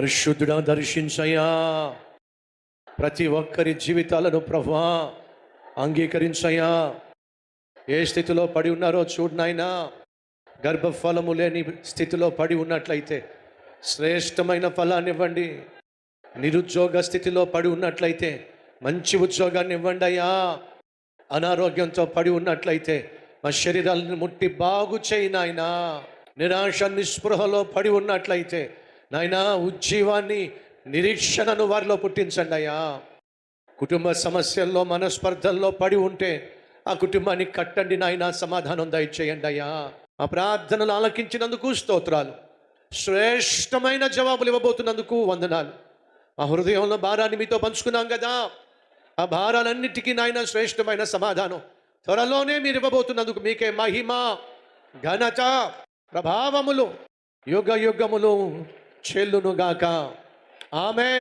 పరిశుద్ధుడా దర్శించయా ప్రతి ఒక్కరి జీవితాలను ప్రభా అంగీకరించయా ఏ స్థితిలో పడి ఉన్నారో చూడనాయనా గర్భఫలము లేని స్థితిలో పడి ఉన్నట్లయితే శ్రేష్టమైన ఫలాన్ని ఇవ్వండి నిరుద్యోగ స్థితిలో పడి ఉన్నట్లయితే మంచి ఉద్యోగాన్ని ఇవ్వండి అయ్యా. అనారోగ్యంతో పడి ఉన్నట్లయితే మా శరీరాలను ముట్టి బాగు చేయి నాయనా. నిరాశ నిస్పృహలో పడి ఉన్నట్లయితే నాయనా ఉజ్జీవాన్ని నిరీక్షణను వారిలో పుట్టించండి అయ్యా. కుటుంబ సమస్యల్లో మనస్పర్ధల్లో పడి ఉంటే ఆ కుటుంబాన్ని కట్టండి నాయన సమాధానం దయచేయండి అయ్యా. ఆ ప్రార్థనలు ఆలకించినందుకు స్తోత్రాలు. శ్రేష్టమైన జవాబులు ఇవ్వబోతున్నందుకు వందనాలు. ఆ హృదయంలో భారాన్ని మీతో పంచుకున్నాం కదా. ఆ భారాలన్నిటికీ నాయన శ్రేష్టమైన సమాధానం. త్వరలోనే మీరు ఇవ్వబోతున్నందుకు మీకే మహిమ ఘనత ప్రభావములు యుగ యుగములు చెల్లునుగాక. ఆమె